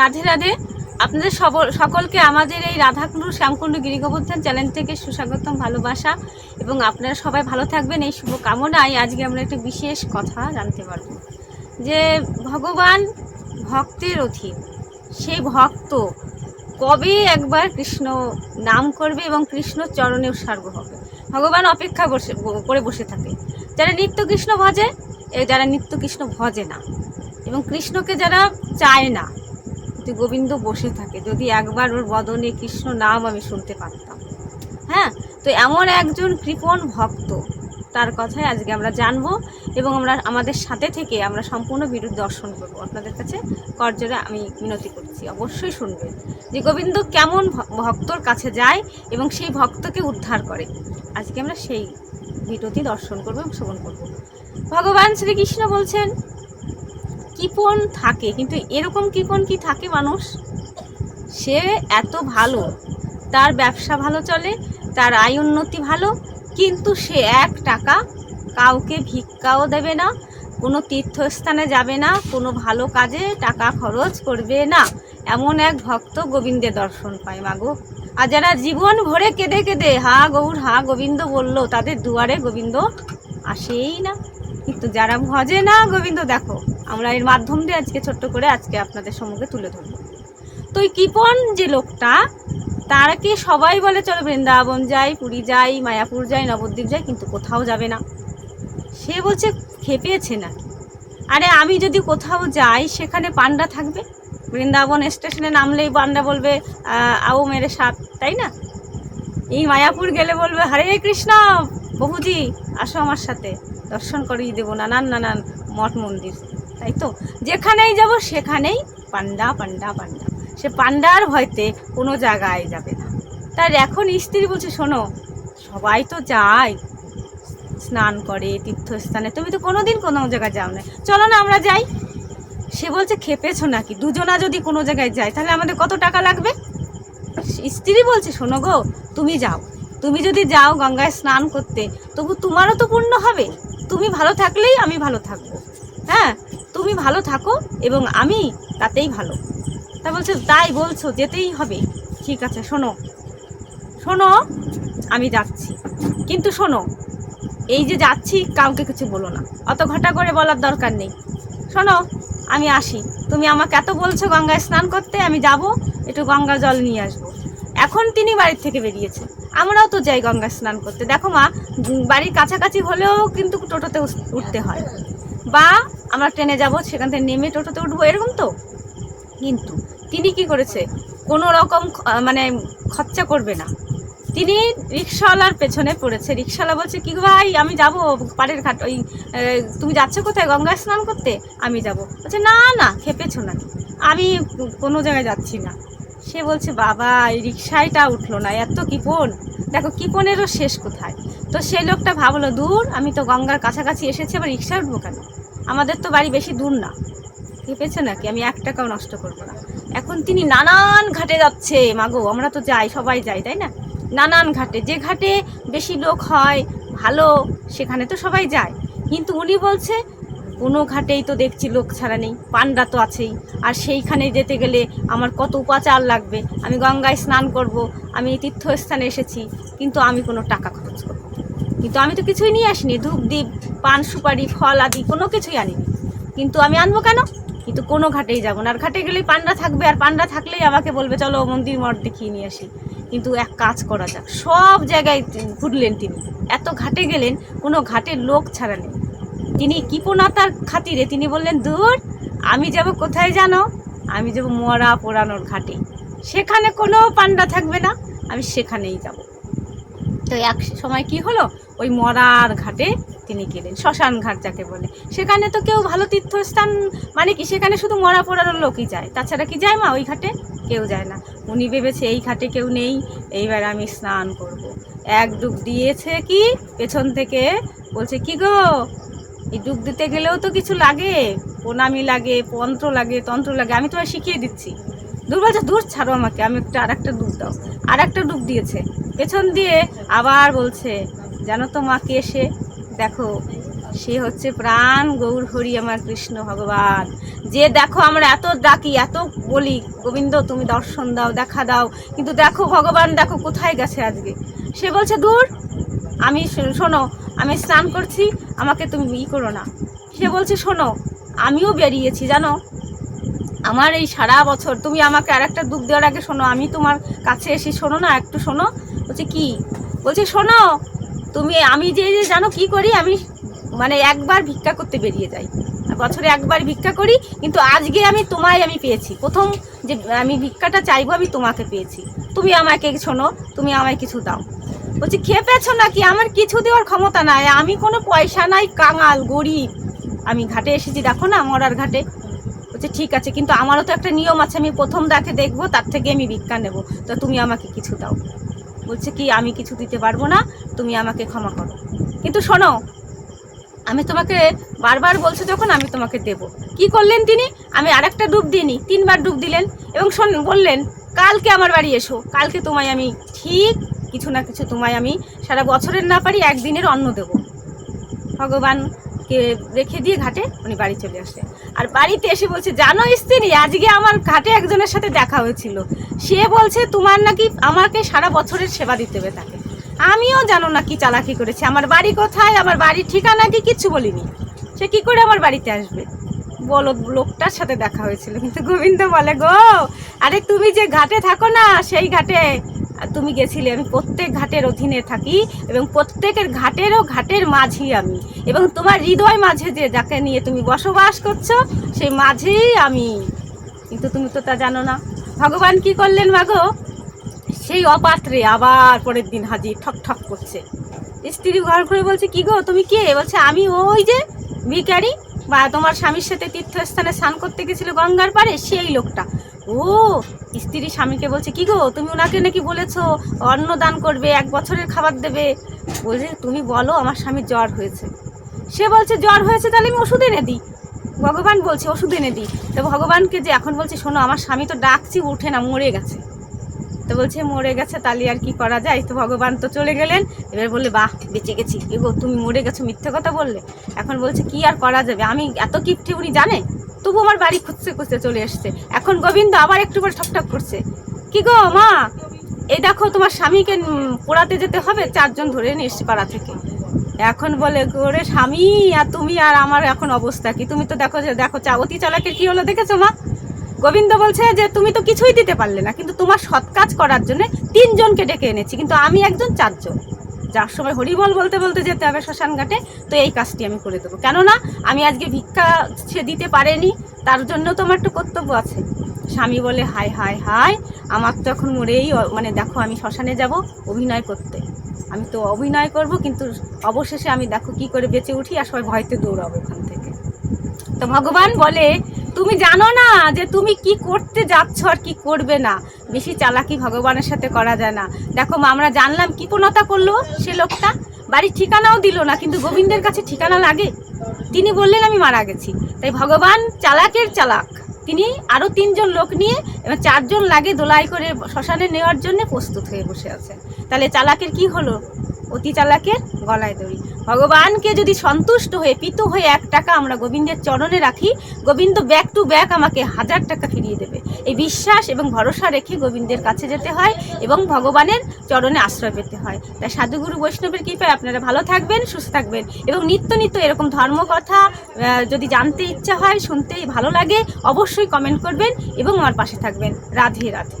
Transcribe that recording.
রাধে রাধে। আপনাদের সকলকে আমাদের এই রাধাকুণ্ডু, শ্যামকুণ্ড, গিরিগোবর্ধন চ্যানেল থেকে সুস্বাগতম, ভালোবাসা এবং আপনারা সবাই ভালো থাকবেন, এই শুভ কামনায় আজকে আমরা একটা বিশেষ কথা জানতে পারব। যে ভগবান ভক্তের অধীন, সেই ভক্ত কবে একবার কৃষ্ণ নাম করবে এবং কৃষ্ণ চরণে উৎসর্গ হবে? ভগবান অপেক্ষা বসে, করে বসে থাকে। যারা নিত্য কৃষ্ণ ভজে যারা নিত্য কৃষ্ণ ভজে না এবং কৃষ্ণকে যারা চায় না যে গোবিন্দ বসে থাকে। যদি একবার ওর বদনে কৃষ্ণ নাম আমি শুনতে পারতাম। হ্যাঁ? তো এমন একজন কৃপণ ভক্ত, তার কথাই আজকে আমরা জানব এবং আমরা আমাদের সাথে থেকে আমরা সম্পূর্ণ বিরুদ্ধ দর্শন করব। আপনাদের কাছে করজোরে আমি মিনতি করছি। অবশ্যই শুনবেন যে গোবিন্দ কেমন ভক্তর কাছে যায় এবং সেই ভক্তকে উদ্ধার করে। আজকে আমরা সেই ভিডিওটি দর্শন করব এবং শ্রবণ করব। ভগবান শ্রীকৃষ্ণ বলছেন কৃপণ থাকে, কিন্তু এরকম কৃপণ কি থাকে মানুষ? সে এত ভালো, তার ব্যবসা ভালো চলে, তার আয় উন্নতি ভালো, কিন্তু সে এক টাকা কাউকে ভিক্ষাও দেবে না, কোনো তীর্থস্থানে যাবে না, কোনো ভালো কাজে টাকা খরচ করবে না। এমন এক ভক্ত গোবিন্দের দর্শন পায় মাগো আর যারা জীবন ভরে কেঁদে কেঁদে, হা গৌর, হা গোবিন্দ বলল, তাদের দুয়ারে গোবিন্দ আসেই না। কিন্তু যারা ভজে না গোবিন্দ, দেখো আমরা এর মাধ্যম দিয়ে আজকে ছোট্ট করে আজকে আপনাদের সম্মুখে তুলে ধরবো। তো ওই কৃপন যে লোকটা তারাকে সবাই বলে, চলো বৃন্দাবন যাই, পুরী যাই, মায়াপুর যাই, নবদ্বীপ যাই, কিন্তু কোথাও যাবে না সে বলছে, খেপেছে না আরে আমি যদি কোথাও যাই, সেখানে পান্ডা থাকবে? বৃন্দাবন স্টেশনে নামলেই পান্ডা বলবে আও মেরে সাপ তাই না? এই মায়াপুর গেলে বলবে, হরে কৃষ্ণ, বহুজি, আসো আমার সাথে, দর্শন করিয়ে দেবো নানান নানান মঠ মন্দির তাই তো যেখানেই যাব সেখানেই পান্ডা পান্ডা পান্ডা। সে পান্ডার ভয়তে কোনো জায়গায় যাবে না। তার এখন স্ত্রী বলছে, শোনো, সবাই তো যায়। স্নান করে, তীর্থস্থানে। তুমি তো কোনোদিন কোনো জায়গায় যাও না চলো না, আমরা যাই। সে বলছে, খেপেছো নাকি? দুজনা যদি কোনো জায়গায় যায়, তাহলে আমাদের কত টাকা লাগবে? স্ত্রী বলছে, শোনো গো, তুমি যাও। তুমি যদি যাও গঙ্গায় স্নান করতে, তবু তোমারও তো পূর্ণ হবে। তুমি ভালো থাকলেই আমি ভালো থাকব। হ্যাঁ তুমি ভালো থাকো এবং আমি তাতেই ভালো। তা বলছে, তাই বলছো, যেতেই হবে। ঠিক আছে, শোনো। শোনো, আমি যাচ্ছি। কিন্তু শোনো, এই যে যাচ্ছি, কাউকে কিছু বলো না। অত ঘটা করে বলার দরকার নেই। শোনো, আমি আসি। তুমি আমাকে এত বলছো গঙ্গায় স্নান করতে, আমি যাব, একটু গঙ্গা জল নিয়ে আসব। এখন তিনি বাড়ির থেকে বেরিয়েছে আমরাও তো যাই গঙ্গা স্নান করতে। দেখো মা, বাড়ির কাছাকাছি হলেও কিন্তু টোটোতে উঠতে হয়। বা আমরা ট্রেনে যাব, সেখান থেকে নেমে টোটোতে উঠবো, এরকম তো? কিন্তু তিনি কি করেছে? কোনো রকম মানে খরচা করবে না। তিনি রিক্সাওয়ালার পেছনে পড়েছে। রিক্সাওয়ালা বলছে, কি ভাই, আমি যাব পাড়ের ঘাট, ওই তুমি যাচ্ছ কোথায়? গঙ্গায় স্নান করতে? আমি যাব। বলছে, না না, খেপেছো না। আমি কোনো জায়গায় যাচ্ছি না। সে বলছে, বাবা, এই রিক্সাইটা উঠল না, এত কিপন। দেখো, কিপনেরও শেষ কোথায়? তো সেই লোকটা ভাবলো, দূর, আমি তো গঙ্গার কাছাকাছি এসেছি, আবার রিক্সা উঠবো কেন? আমাদের তো বাড়ি বেশি দূর না। খেপেছে নাকি? আমি এক টাকাও নষ্ট করব না। এখন তিনি নানান ঘাটে যাচ্ছে, মাগো, আমরা তো যাই, সবাই যাই, তাই না? নানান ঘাটে, যে ঘাটে বেশি লোক হয়, ভালো, সেখানে তো সবাই যায়। কিন্তু উনি বলছে, কোনো ঘাটেই তো দেখছি লোক ছাড়া নেই, পান্ডা তো আছেই। আর সেইখানে যেতে গেলে আমার কত উপাচার লাগবে। আমি গঙ্গায় স্নান করব, আমি তীর্থস্থানে এসেছি, কিন্তু আমি কোনো টাকা খরচ করব। কিন্তু আমি তো কিছুই নিয়ে আসিনি। ধূপ দ্বীপ পান, সুপারি, ফল আদি কোনো কিছুই আনিনি। কিন্তু আমি আনব কেন? কিন্তু কোনো ঘাটেই যাব না। আর ঘাটে গেলেই পান্ডা থাকবে, আর পান্ডা থাকলেই আমাকে বলবে, চলো মন্দির মঠ দেখিয়ে নিয়ে আসি। কিন্তু এক কাজ করা যাক। সব জায়গায় ঘুরলেন তিনি। এত ঘাটে গেলেন, কোনো ঘাটের লোক ছাড়া নেই। তিনি কৃপণতার খাতিরে তিনি বললেন, দূর, আমি যাব কোথায় জানো? আমি যাব মরা পোড়ানোর ঘাটে। সেখানে কোনো পান্ডা থাকবে না। আমি সেখানেই যাব। তো এক সময় কি হলো? ওই মরার ঘাটে তিনি গেলেন, শ্মশান ঘাট যাকে বলে। সেখানে তো কেউ ভালো তীর্থস্থান মানে কি, সেখানে শুধু মরা পোড়ানোর লোকই যায়। তাছাড়া কি যায় মা ওই ঘাটে? কেউ যায় না। উনি ভেবেছে এই ঘাটে কেউ নেই, এইবার আমি স্নান করব। এক ডুব দিয়েছে কি? পেছন থেকে বলছে, কি গো? এই ডুব দিতে গেলেও তো কিছু লাগে। প্রণামি লাগে, পন্ত্র লাগে, তন্ত্র লাগে, আমি তোমায় শিখিয়ে দিচ্ছি। দূর বলছে, দূর ছাড়ো আমাকে, আমি একটা আর একটা ডুব দাও। আর একটা ডুব দিয়েছে। পেছন দিয়ে আবার বলছে জানো তো মাকে এসে দেখো, সে হচ্ছে প্রাণ গৌর হরি আমার কৃষ্ণ ভগবান। যে দেখো আমরা এত ডাকি, এত বলি, গোবিন্দ তুমি দর্শন দাও, দেখা দাও, কিন্তু দেখো ভগবান, দেখো কোথায় গেছে আজকে? সে বলছে, দূর, আমি শোনো, আমি স্নান করছি, আমাকে তুমি ই করো না। সে বলছে, শোনো, আমিও বেরিয়েছি, জানো? আমার এই সারা বছর, তুমি আমাকে আর একটা দুধ দেওয়ার আগে শোনো, আমি তোমার কাছে এসে শোনো না, একটু শোনো। বলছে, কি? বলছে, শোনো, তুমি, আমি যে যে জানো কি করি, আমি মানে একবার ভিক্ষা করতে বেরিয়ে যাই। বছরে একবার ভিক্ষা করি, কিন্তু আজকে আমি তোমায় আমি পেয়েছি। প্রথম যে, আমি ভিক্ষাটা চাইব, আমি তোমাকে পেয়েছি। তুমি আমাকে শোনো, তুমি আমায় কিছু দাও। বলছি, খেয়ে খেপেছো নাকি? আমার কিছু দেওয়ার ক্ষমতা নাই, আমি কোনো পয়সা নাই, কাঙাল, গরিব। আমি ঘাটে এসেছি, দেখো না, মরার ঘাটে। বলছে ঠিক আছে, কিন্তু আমারও তো একটা নিয়ম আছে, আমি প্রথম দেখে দেখব, তার থেকে আমি ভিক্ষা নেব। তো তুমি আমাকে কিছু দাও। বলছে কি, আমি কিছু দিতে পারব না, তুমি আমাকে ক্ষমা করো। কিন্তু শোনো, আমি তোমাকে বারবার বলছো যখন আমি তোমাকে দেব। কি করলেন তিনি? আমি আরেকটা ডুব দিইনি, তিনবার ডুব দিলেন এবং শোন, বললেন, কালকে আমার বাড়ি এসো, কালকে তোমায় আমি ঠিক কিছু না কিছু তোমায় আমি সারা বছরের না পারি, একদিনের অন্ন দেব। ভগবানকে রেখে দিয়ে ঘাটে উনি বাড়ি চলে আসে। আর বাড়িতে এসে বলছে, জানো স্ত্রী আজকে আমার ঘাটে একজনের সাথে দেখা হয়েছিল। সে বলছে, তোমার নাকি আমাকে সারা বছরের সেবা দিতে হবে তাকে। আমিও জানো না কি চালাকি করেছে। আমার বাড়ি কোথায়? আমার বাড়ির ঠিকানা কি? কিচ্ছু বলিনি। সে কি করে আমার বাড়িতে আসবে? বলো, লোকটার সাথে দেখা হয়েছিল। কিন্তু গোবিন্দ বলে, গো, আরে তুমি যে ঘাটে থাকো না, সেই ঘাটে তুমি গেছিলে আমি প্রত্যেক ঘাটের অধীনে থাকি এবং প্রত্যেকের ঘাটেরও ঘাটের মাঝি আমি। এবং তোমার হৃদয় মাঝে যে যাকে নিয়ে তুমি বসবাস করছ, সেই মাঝেই আমি। কিন্তু তুমি তো তা জানো না। ভগবান কি করলেন মাগো? সেই অপাত্রে আবার পরের দিন হাজির, ঠক ঠক করছে। স্ত্রী ঘর ঘুরে বলছে, কি গো, তুমি কে? বলছে, আমি ওই যে ভিকারি বা তোমার স্বামীর সাথে তীর্থস্থানে স্নান করতে গেছিল গঙ্গার পাড়ে, সেই লোকটা। ও, স্ত্রী স্বামীকে বলছে, কি গো, তুমি ওনাকে নাকি বলেছ অন্ন দান করবে, এক বছরের খাবার দেবে? বলছে, তুমি বলো, আমার স্বামীর জ্বর হয়েছে। সে বলছে, জ্বর হয়েছে, তাহলে আমি ওষুধ এনে দিই। ভগবান বলছে, ওষুধ এনে দিই। তো ভগবানকে যে এখন বলছে, শোনো, আমার স্বামী তো ডাকছি, উঠে না, মরে গেছে। তো বলছে, মরে গেছে, তাহলে আর কি করা যায়? তো ভগবান তো চলে গেলেন, এবার বললে, বাহ, বেঁচে গেছি। এগো তুমি মরে গেছো মিথ্যে কথা বললে? এখন বলছে, কি আর করা যাবে? আমি এত কিপটে উনি জানে? তবু আমার বাড়ি খুঁজতে খুঁজতে চলে এসছে। এখন গোবিন্দ আবার একটু করে ঠকঠক করছে। কি গো মা? এই দেখো তোমার স্বামীকে পোড়াতে যেতে হবে, চারজন ধরে নিয়ে পাড়া থেকে। এখন বলে, ওরে স্বামী, আর তুমি আর আমার এখন অবস্থা কি? তুমি তো দেখো যে, দেখো অতি চালাকের কি হলো দেখেছ মা? গোবিন্দ বলছে যে, তুমি তো কিছুই দিতে পারলে না, কিন্তু তোমার সৎ কাজ করার জন্য তিনজনকে ডেকে এনেছি, কিন্তু আমি একজন চারজন। যার সময় হরিবল বলতে বলতে যেতে হবে শ্মশান ঘাটে, তো এই কাজটি আমি করে দেবো। কেননা আমি আজকে ভিক্ষা সে দিতে পারেনি, তার জন্য তো আমার একটু কর্তব্য আছে। স্বামী বলে হাই হাই হাই আমার তো এখন মরেই মানে দেখো আমি শ্মশানে যাব অভিনয় করতে। আমি তো অভিনয় করব, কিন্তু অবশেষে আমি দেখো কি করে বেঁচে উঠি আর সবাই ভয়তে দৌড়াবো ওখান থেকে। তো ভগবান বলে তুমি জানো না যে তুমি কি করতে যাচ্ছ আর কি করবে না। বেশি চালাকি ভগবানের সাথে করা যায় না। দেখো আমরা জানলাম কি পূর্ণতা করল সে লোকটা। বাড়ির ঠিকানাও দিল না, কিন্তু গোবিন্দের কাছে ঠিকানা লাগে। তিনি বললেন, আমি মারা গেছি। তাই ভগবান চালাকের চালাক। তিনি আরও তিনজন লোক নিয়ে এবার চারজন লাগে দোলাই করে শ্মশানে নেওয়ার জন্য প্রস্তুত হয়ে বসে আছেন তাহলে চালাকের কি হলো? অতি চালাকের গলায় দড়ি। ভগবানকে যদি সন্তুষ্ট হয়ে, পিত হয়ে এক টাকা আমরা গোবিন্দের চরণে রাখি, গোবিন্দ ব্যাক টু ব্যাক আমাকে হাজার টাকা ফিরিয়ে দেবে। এই বিশ্বাস এবং ভরসা রেখে গোবিন্দের কাছে যেতে হয় এবং ভগবানের চরণে আশ্রয় পেতে হয়। তাই সাধুগুরু বৈষ্ণবের কৃপায় আপনারা ভালো থাকবেন, সুস্থ থাকবেন এবং নিত্য নিত্য এরকম ধর্মকথা যদি জানতে ইচ্ছা হয়, শুনতেই ভালো লাগে, অবশ্যই কমেন্ট করবেন এবং আমার পাশে থাকবেন। রাধে রাধে।